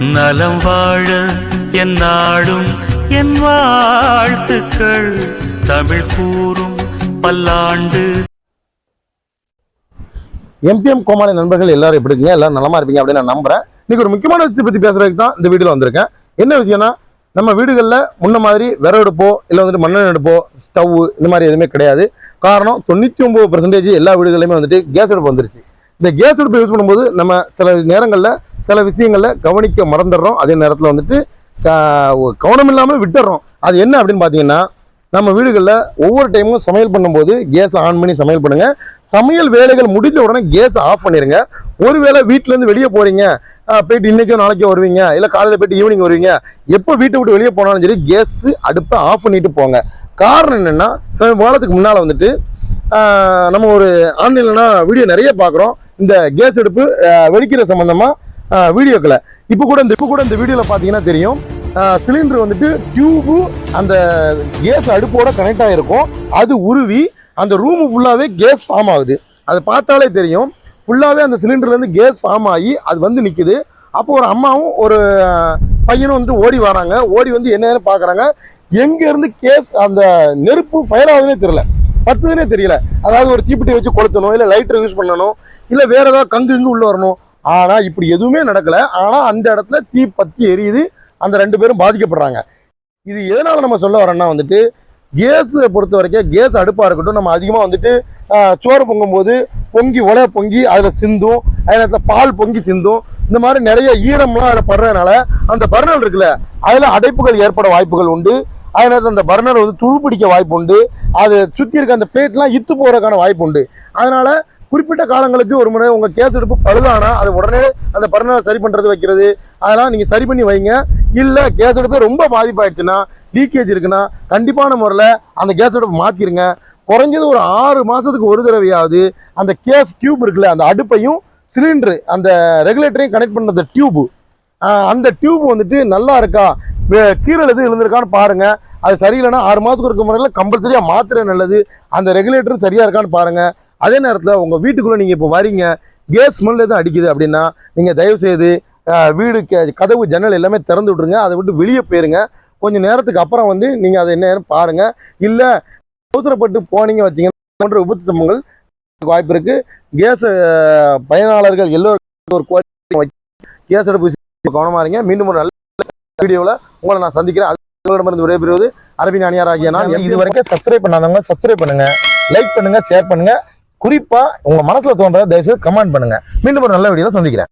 நலம் வாழ என் நாடும் என் வாழ்த்துக்கள். தமிழ் கூறும் பல்லாண்டு. எம்பிஎம் கோமாளி நண்பர்கள் எல்லாரும் எப்படி இருக்கீங்க? எல்லாரும் நலமா இருப்பீங்க அப்படின்னு நான் நம்புறேன். இன்னைக்கு ஒரு முக்கியமான விஷயத்தை பத்தி பேசுறதுக்கு தான் இந்த வீடியோல வந்திருக்கேன். என்ன விஷயம்னா நம்ம வீடுகளில் முன்ன மாதிரி விறகு அடுப்போ இல்லை வந்துட்டு மண்ணெண்ணெய் எடுப்போ ஸ்டவ் இந்த மாதிரி எதுவுமே கிடையாது. காரணம் தொண்ணூற்றி ஒம்பது பர்சன்டேஜ் எல்லா வீடுகளையுமே வந்துட்டு கேஸ் அடுப்பு வந்துருச்சு. இந்த கேஸ் அடுப்பு யூஸ் பண்ணும்போது நம்ம சில நேரங்களில் சில விஷயங்களில் கவனிக்க மறந்துடுறோம். அதே நேரத்தில் வந்துட்டு க- கவனம் இல்லாமல் விட்டுறோம் அது என்ன அப்படின்னு பார்த்தீங்கன்னா நம்ம வீடுகளில் ஒவ்வொரு டைமும் சமையல் பண்ணும்போது கேஸை ஆன் பண்ணி சமையல் பண்ணுங்கள் சமையல் வேலைகள் முடிஞ்ச உடனே கேஸை ஆஃப் பண்ணிடுங்க ஒருவேளை வீட்டிலேருந்து வெளியே போகிறீங்க போயிட்டு இன்றைக்கோ நாளைக்கோ வருவீங்க இல்லை காலையில் போயிட்டு ஈவினிங் வருவீங்க எப்போ வீட்டை விட்டு வெளியே போனாலும் சரி கேஸு அடுப்பை ஆஃப் பண்ணிட்டு போங்க. காரணம் என்னென்னா சமீப காலத்துக்கு முன்னால் வந்துட்டு நம்ம ஒரு ஆன்லைன்லனா வீடியோ நிறைய பார்க்குறோம் இந்த கேஸ் அடுப்பு வெடிக்கிற சம்மந்தமாக வீடியோக்களை. இப்போ கூட இந்த இப்போ கூட இந்த வீடியோவில் பார்த்தீங்கன்னா தெரியும். சிலிண்டர் வந்துட்டு டியூபு அந்த கேஸ் அடுப்போட கனெக்ட் ஆகிருக்கும் அது உருவி அந்த ரூமு ஃபுல்லாகவே கேஸ் ஃபார்ம் ஆகுது. அதை பார்த்தாலே தெரியும். ஃபுல்லாகவே அந்த சிலிண்டர்லேருந்து கேஸ் ஃபார்ம் ஆகி அது வந்து நிற்குது அப்போ ஒரு அம்மாவும் ஒரு பையனும் வந்துட்டு ஓடி வராங்க. ஓடி வந்து என்னன்னு பார்க்குறாங்க எங்கேருந்து கேஸ் அந்த நெருப்பு ஃபயர் ஆகுதுன்னே தெரியல. பத்துதுன்னே தெரியல. அதாவது ஒரு தீப்பெட்டி வச்சு கொளுத்தணும் இல்லை லைட்டர் யூஸ் பண்ணணும் இல்லை வேறு ஏதாவது கங்கு இங்கு உள்ளே வரணும். ஆனால் இப்படி எதுவுமே நடக்கலை. ஆனால் அந்த இடத்துல தீ பத்தி எரியுது. அந்த ரெண்டு பேரும் பாதிக்கப்படுறாங்க. இது எதனால் நம்ம சொல்ல வரோன்னா வந்துட்டு கேஸை பொறுத்த வரைக்கும் கேஸ் அடுப்பாக இருக்கட்டும் நம்ம அதிகமாக வந்துட்டு சோறு சோறு பொங்கும்போது பொங்கி உலைய பொங்கி அதில் சிந்தும் அதில் பால் பொங்கி சிந்தும் இந்த மாதிரி நிறைய ஈரம்லாம் அதில் படுறதுனால அந்த பர்னர் இருக்குல்ல அதில் அடைப்புகள் ஏற்பட வாய்ப்புகள் உண்டு. அதனால அந்த பர்னர் வந்து துருப்பிடிக்க வாய்ப்பு உண்டு. அது சுற்றி இருக்க அந்த பிளேட்லாம் இத்து போகிறதுக்கான வாய்ப்பு உண்டு. அதனால் குறிப்பிட்ட காலங்களுக்கு ஒரு முறை உங்கள் கேஸ் அடுப்பு பழுதானா அது உடனே அந்த பர்னரை சரி பண்ணுறது வைக்கிறது அதெல்லாம் நீங்கள் சரி பண்ணி வைங்க. இல்லை கேஸ் அடுப்பு ரொம்ப பாதிப்பாயிடுச்சுன்னா லீக்கேஜ் இருக்குன்னா கண்டிப்பான முறையில் அந்த கேஸ் எடுப்பு மாற்றிருங்க குறைஞ்சது ஒரு ஆறு மாதத்துக்கு ஒரு தடவையாவது அந்த கேஸ் டியூப் இருக்குல்ல அந்த அடுப்பையும் சிலிண்டரு அந்த ரெகுலேட்டரையும் கனெக்ட் பண்ணுற டியூப்பு அந்த டியூப் வந்துட்டு நல்லா இருக்கா? கீழே கீறல் எதுவும் இருந்திருக்கான்னு அது சரியில்லைன்னா ஆறு மாதத்துக்கு இருக்க முறையில் கம்பல்சரியாக மாத்திரை நல்லது. அந்த ரெகுலேட்டர் சரியாக இருக்கான்னு பாருங்கள் அதே நேரத்தில் உங்கள் வீட்டுக்குள்ளே நீங்கள் இப்போ வரீங்க கேஸ் ஸ்மெல் எதுவும் அடிக்குது அப்படின்னா நீங்கள் தயவுசெய்து வீடு கதவு ஜன்னல் எல்லாமே திறந்து விட்ருங்க அதை விட்டு வெளியே போயிருங்க. கொஞ்சம் நேரத்துக்கு அப்புறம் வந்து நீங்கள் அதை என்னன்னு பாருங்கள் இல்லை அவசரப்பட்டு போனீங்க வச்சீங்கன்னா போன்ற விபத்து சம்பவங்கள் வாய்ப்பு இருக்குது கேஸ் பயனாளர்கள் எல்லோருக்கும் ஒரு கோரிக்கை வச்சு கேஸ் எடுப்பு கவனமாக இருங்க. மீண்டும் ஒரு நல்ல வீடியோவில் உங்களை நான் சந்திக்கிறேன். உங்களிடமிருந்து விடைபெறுவது அரபின் அணியார் ஆகிய நான். இது வரைக்கும் சப்ஸ்கிரைப் பண்ணாதவங்க சப்ஸ்கிரைப் பண்ணுங்கள் லைக் பண்ணுங்கள் ஷேர் பண்ணுங்கள் குறிப்பா உங்க மனசுல தோன்றதை தயவுசெய்து கமெண்ட் பண்ணுங்க. மீண்டும் ஒரு நல்ல வீடியோல சந்திக்கிறேன்.